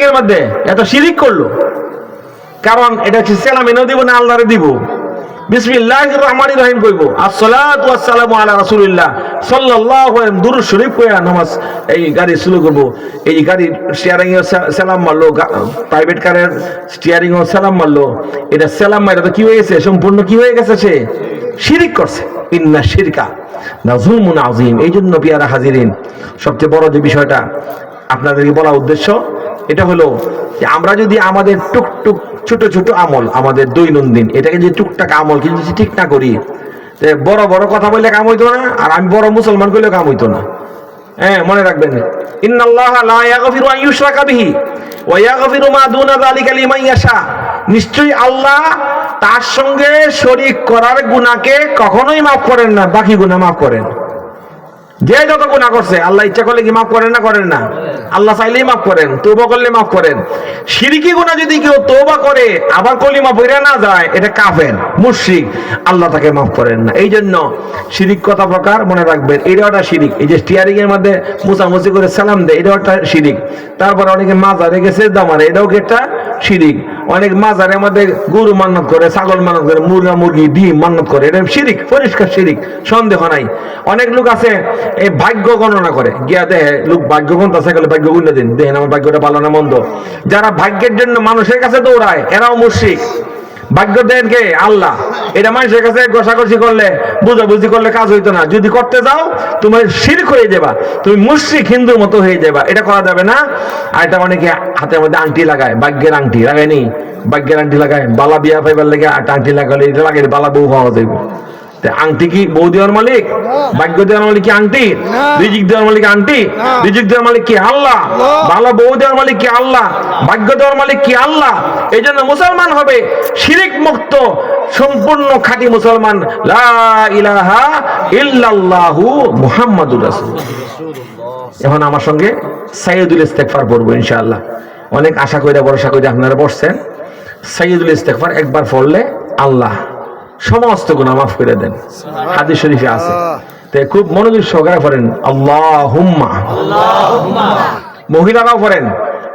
Steering মধ্যে এত শিরিক করল। কারণ এটা হচ্ছে সেলাম এনেও দিব না, আল্লাহরে দিব। বিসমিল্লাহ রহমান রহিম কইব। আলা সাল্লাল্লাহু আলাইহি শরীফ কইয়া নামাজ এই গাড়ি শুরু করব। এই গাড়ির স্টিয়ারিং এ সালাম মারলো প্রাইভেট কারের স্টিয়ারিং এ সালাম মারলো। এটা সালাম তো কি হয়ে গেছে? সম্পূর্ণ কি হয়ে গেছে সে? শিরিক করছে। ইন্না শিরকা এই জন্য পিয়ারা হাজিরিন, সবচেয়ে বড় যে বিষয়টা আপনাদেরকে বলা উদ্দেশ্য এটা হলো আমরা যদি আমাদের টুকটুক ছোট ছোট আমল, আমাদের দৈনন্দিন, এটাকে যে টুকটাক আমল কিন্তু ঠিক না করি বড় বড় কথা বললে কাম হইতো না, আর আমি বড় মুসলমান করলে কাম হইতো না। হ্যাঁ মনে রাখবেন। নিশ্চয়ই আল্লাহ তার সঙ্গে শরীক করার গুনাহকে কখনোই মাফ করেন না, বাকি গুনাহ মাফ করেন। যে যত গুণা করছে, আল্লাহ ইচ্ছা করলে কি মাফ করেন না করেন না? আল্লাহ চাইলেই মাফ করেন তৌবা করলে মাফ করেন। সিরিকি গুণা যদি কেউ তৌবা করে, আবার কলিমা বইরা না যায়, এটা কাফের, মুশরিক, আল্লাহ তাকে মাফ করেন না। এই জন্য শিরিক কথা প্রকার মনে রাখবেন। এটাও একটা শিরিক এই যে স্টিয়ারিং এর মধ্যে মুসামুসি করে সালাম দেয় এটাও একটা শিরিক তারপর অনেকে মাজারে গেছে দামারে এটাও কি একটা শিরিক। অনেক মাজারের মধ্যে গরু মান্নত করে, ছাগল মান্নত করে, মুরগা, মুরগি, ডিম মান্নত করে, এটা শিরিক, পরিষ্কার শিরিক, সন্দেহ নাই। অনেক লোক আছে, এই ভাগ্য গণনা করে। গিয়া দেহে লোক ভাগ্য গণতা গেলে ভাগ্য গুণে দিন। দেখেন আমার ভাগ্যটা ভালো না মন্দ। যারা ভাগ্যের জন্য মানুষের কাছে দৌড়ায়, এরাও মুশরিক। ভাগ্য দেন কে? আল্লাহ। এটা মানুষের কাছে গোসাগোসি করলে, বুঝাবুঝি করলে কাজ হইতো না। যদি করতে যাও, তোমার শিরক হয়ে যাবা। তুমি মুশ্রিক, হিন্দুর মতো হয়ে যাবা। এটা করা যাবে না। আর এটা অনেকে হাতের মধ্যে আংটি লাগায়, ভাগ্যের আংটি। লাগায়নি? ভাগ্যের আংটি লাগায়। বালা বিয়া পাইবার লাগে একটা আংটি লাগালে এটা লাগে, বালা বউ হওয়া যাইব। আংটি কি বউ দেওয়ার মালিক? ভাগ্য দেওয়ার মালিক কি আংটি? রিজিক দেওয়ার মালিক আংটি? রিজিক দেওয়ার মালিক কি আল্লাহ? ভালো বউ দেওয়ার মালিক কি আল্লাহ? ভাগ্য দেওয়ার মালিক কি আল্লাহ? এই জন্য মুসলমান হবে। শিরিক মুক্ত সম্পূর্ণ খাঁটি মুসলমান। লা ইলাহা ইল্লাল্লাহু মুহাম্মাদুর রাসূল এখন আমার সঙ্গে সাইয়দুল ইস্তেগফার পড়ব ইনশাআল্লাহ। অনেক আশা কইরা ভরসা কইরা আপনারা পড়ছেন। সাইয়দুল ইস্তেগফার একবার পড়লে আল্লাহ সমস্ত গুণা মাফ করে দেন। হাদিস শরীফে আছে। তে খুব মনোযোগ সহকারে পড়েন আল্লাহুম্মা। মহিলারাও পড়েন।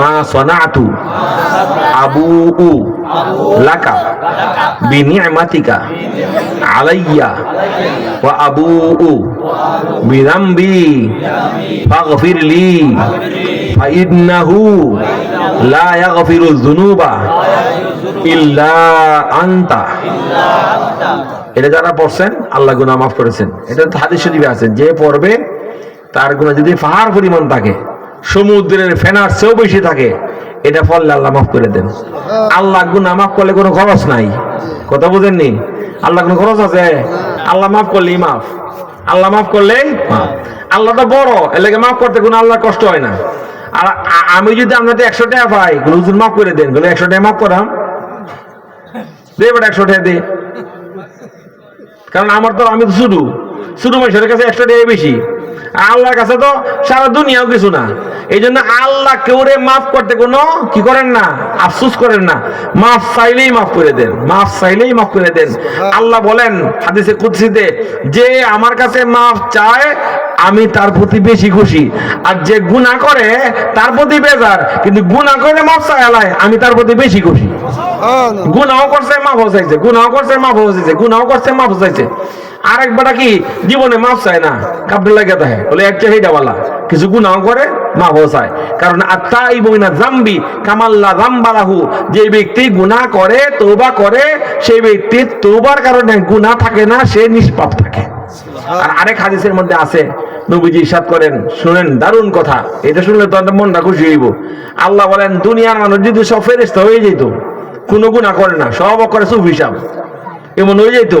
মা সানাতু আবুউ লাকা বিনি'মাতিকা আলাইয়া ওয়া ফাগফির ফাইন্নাহু লা ইয়াগফিরু যুনুবা ইল্লা এটা যারা পড়ছেন, আল্লাহ মাফ করেছেন। এটা হাদিস আছে যে পড়বে, তার গুনাহ যদি পাহাড় পরিমাণ থাকে সমুদ্রের ফেনার চেয়েও বেশি থাকে। এটা পড়লে আল্লাহ মাফ করে দেন। আল্লাহ গুনাহ মাফ করলে কোনো খরচ নাই। কথা বোঝেননি? আল্লাহ কোনো খরচ আছে? আল্লাহ মাফ করলেই মাফ। আল্লাহ মাফ করলেই মাফ। আল্লাহ তো বড় এলাকা মাফ করতে কোনো আল্লাহ কষ্ট হয় না। আর আমি যদি আপনাদের একশো টাকা পাই হুজুর মাফ করে দেন। বলে একশো টাকা মাফ করাম? দে বেটা একশো টাকা দে। কারণ আমার তো আমি তো শুধু। শুধু মানুষের কাছে একশো টাকা বেশি। আল্লাহর কাছে তো সারা দুনিয়াও কিছু না। এই জন্য আল্লাহ কেউরে মাফ করতে কোনো কি করেন না? আফসুস করেন না। মাফ চাইলেই মাফ করে দেন। মাফ চাইলেই মাফ করে দেন। আল্লাহ বলেন হাদিসে কুদসিতে যে আমার কাছে মাফ চায় আমি তার প্রতি বেশি খুশি। আর যে গুনাহ করে তার প্রতি বেজার। কিন্তু গুনাহ করে মাফ চায় আল্লাহ, আমি তার প্রতি বেশি খুশি। গুনাও করছে মাফ চাইছে। গুনাও করছে মাফ চাইছে। গুনাও করছে মাফ চাইছে। আরেকবারটা কি জীবনে মাফ চায় না কাপড় লাগে তাহে বলে একটা বলা। কিছু গুনাও করে মাফ চায়। কারণ আত্মা জাম্বি কামাল্লা জাম্বালাহু। যে ব্যক্তি গুনাহ করে তৌবা করে সেই ব্যক্তির তৌবার কারণে গুনাহ থাকে না সে নিষ্পাপ থাকে। আর আরেক হাদিসের মধ্যে আছে নবীজি ইসাদ করেন শুনেন দারুণ কথা। এটা শুনলে তো মনটা খুশি হইব। আল্লাহ বলেন দুনিয়ার মানুষ যদি সব ফেরেস্তা হয়ে যেত কোনো গুণা করে না সব করে সুফ হিসাব। এমন হয়ে যেত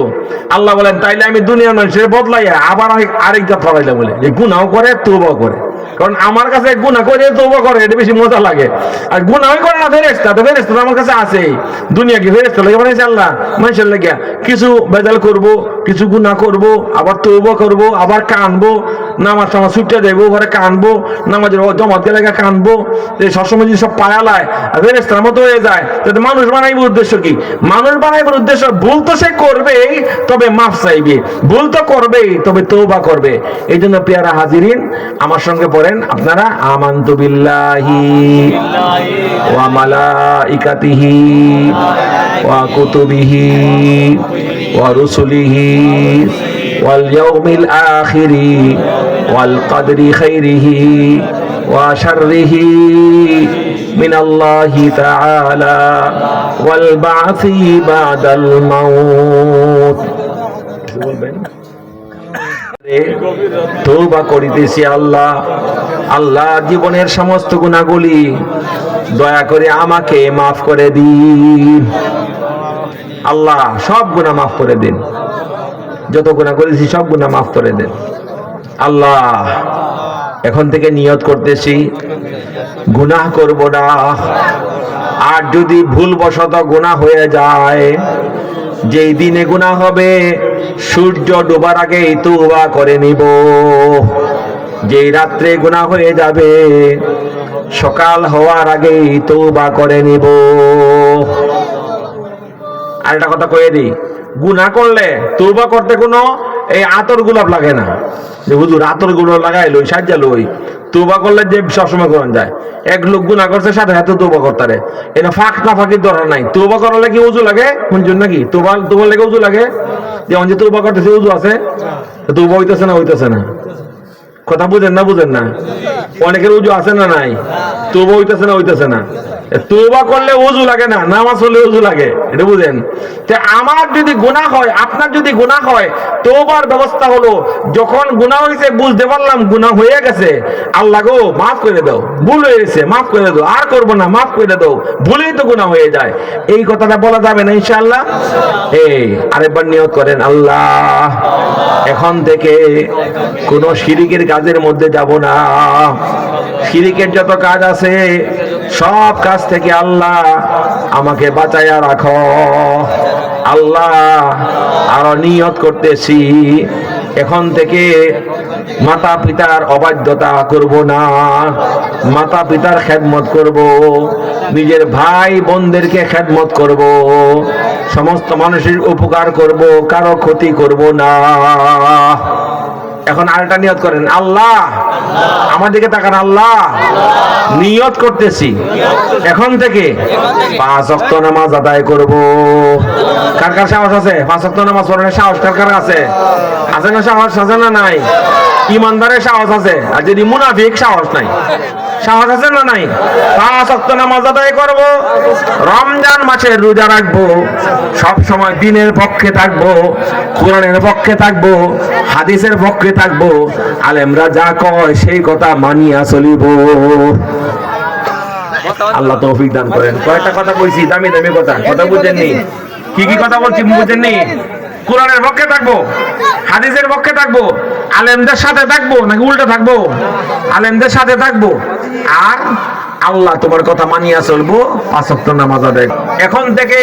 আল্লাহ বলেন, তাইলে আমি দুনিয়ার মানুষের বদলাই আবার আরেক ফলাইলে বলে। যে গুনাও করে তৌবাও করে। কারণ আমার কাছে গুণা করে তৌবা করে, এটা বেশি মজা লাগে। আর গুণাই করে না ফেরেস্তা তো ফেরেস্তা আমার কাছে আছে দুনিয়া কি ফেরেস্তা লাগে বানাইছে আল্লাহ? মানুষের লাগিয়া কিছু বেজাল করব, কিছু গুণা করব, আবার তৌবা করব, আবার কানবো, নামাজ টামাজ ছুটে দেবো, ঘরে কানবো, নামাজের জমাত গেলে কানবো। এই সবসময় যদি সব পায়ালায় আর ফেরেস্তার মতো হয়ে যায়, তাহলে মানুষ বানাইবার উদ্দেশ্য কি? মানুষ বানাইবার উদ্দেশ্য, ভুল তো সে করবেই, তবে মাফ চাইবে। ভুল তো করবেই, তবে তৌবা করবে। এই জন্য পেয়ারা হাজিরিন, আমার সঙ্গে পড়েন আপনারা আমান্তু বিল্লাহি ওয়া মালাইকাতিহি ওয়া কুতুবিহি ওয়া রুসুলিহি ওয়াল ইয়াউমিল আখিরি ওয়াল কদরি খাইরিহি ওয়া শাররিহি من الله تعالى والبعث بعد الموت তৌবা করিতেছি আল্লাহ। আল্লাহ জীবনের সমস্ত গুণাগুলি দয়া করে আমাকে মাফ করে দিন। আল্লাহ সব গুণা মাফ করে দিন। যত গুণা করেছি সব গুণা মাফ করে দেন। আল্লাহ এখন থেকে নিয়ত করতেছি, গুনাহ করব না। আর যদি ভুলবশত গুনাহ হয়ে যায় যেই দিনে গুনাহ হবে, সূর্য ডোবার আগেই তওবা করে নিব। যেই রাত্রে গুনাহ হয়ে যাবে, সকাল হওয়ার আগেই তওবা করে নিব। আর একটা কথা কয়ে দিই গুনা করলে তৌবা করতে কোনো এই আতর গোলাপ লাগে না। যে হুজুর আতর গোলাপ লাগাই লই সাজ্জা লই। তৌবা করলে যে সবসময় করেন যায়। এক লোক গুণা করছে, সাথে সাথে তোবা করতারে। এটা ফাঁক না ফাঁকির দরকার নাই। তোবা করলে কি উজু লাগে শুনছেন নাকি? তোবা তোমার লেগে উজু লাগে। যেমন যে তোবা করতেছে, উজু আছে। তোবা হইতেছে না হইতেছে না। কথা বুঝেন না বুঝেন না। অনেকের উজু আছে না নাই? তোবা হইতেছে না হইতেছে না। তৌবা করলে উজু লাগে না, নামাজ হলে উজু লাগে, এটা বুঝেন। আমার যদি গুনাহ হয়, আপনার যদি গুনাহ হয় তৌবার ব্যবস্থা হলো, যখন গুনাহ হয়েছে বুঝতে পারলাম গুনাহ হয়ে গেছে, আল্লাহ গো, মাফ করে দাও, ভুল হয়ে গেছে, মাফ করে দাও, আর করব না, মাফ করে দাও, ভুলেই তো গুনাহ হয়ে যায়। এই কথাটা বলা যাবে না, ইনশাআল্লাহ? এই, আরেকবার নিয়ত করেন, আল্লাহ, এখন থেকে কোন শিরিকের কাজের মধ্যে যাব না। শিরিকের যত কাজ আছে, সব কাজ থেকে আল্লাহ আমাকে বাঁচাইয়া রাখো। আল্লাহ আরও নিয়ত করতেছি। এখন থেকে মাতা পিতার অবাধ্যতা করব না। মাতা পিতার খেদমত করব। নিজের ভাই বোনদেরকে খেদমত করব। সমস্ত মানুষের উপকার করব, কারও ক্ষতি করব না। এখন আরেকটা নিয়ত করেন, আল্লাহ আমার দিকে তাকান, আল্লাহ, নিয়ত করতেছি। এখন থেকে পাঁচ অক্ত নামাজ আদায় করব। কার কার সাহস আছে? পাঁচ অক্ত নামাজ পড়ার সাহস কার কার আছে? আছে না সাহস আছে না নাই? ইমানদারের সাহস আছে। আর যদি মুনাফিক সাহস নাই? সাহস আছে না নাই? পাঁচ অক্ত নামাজ আদায় করব, রমজান মাসে রোজা রাখব সব সময় দিনের পক্ষে থাকব, কোরআনের পক্ষে থাকব, হাদিসের পক্ষে থাকব, আলেমরা যা কয় সেই কথা মানিয়া চলিব। আল্লাহ তৌফিক দান করেন। কয়েকটা কথা বলছি? দামি দামি কথা। কথা বুঝেননি কি কি কথা বলছি বুঝেননি কোরআনের পক্ষে থাকব, হাদিসের পক্ষে থাকব, আলেমদের সাথে থাকব নাকি উল্টা থাকব? আলেমদের সাথে থাকব। আর আল্লাহ তোমার কথা মানিয়া চলবো, পাঁচ ওয়াক্ত নামাজ আদায় এখন থেকে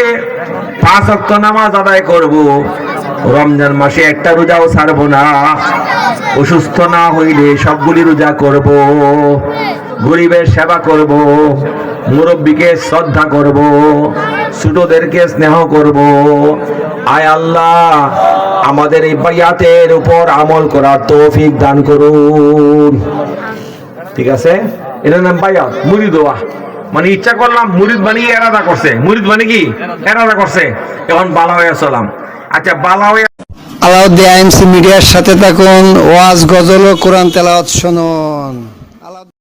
পাঁচ ওয়াক্ত নামাজ আদায় করব। রমজান মাসে একটা রোজাও ছাড়বো না। অসুস্থ না হইলে সবগুলি রোজা করব। গরিবের সেবা করব। মুরব্বীকে শ্রদ্ধা করব। ছোটদেরকে স্নেহ করব। আয় আল্লাহ, আমাদের এই বায়াতের উপর আমল করার তৌফিক দান করুন। ঠিক আছে? এটার নাম বায়াত মুড়ি দোয়া। মানে ইচ্ছা করলাম মুরিদ বানিয়ে এরাদা করছে। মুরিদ মানে কি? এরাদা করছে। এখন বালা হয়ে চলাম। আচ্ছা বালা হয়ে আলাউদ্দিন আইএমসি মিডিয়ার সাথে থাকুন, ওয়াজ, গজল ও কোরআন তেলাওয়াত শুনুন।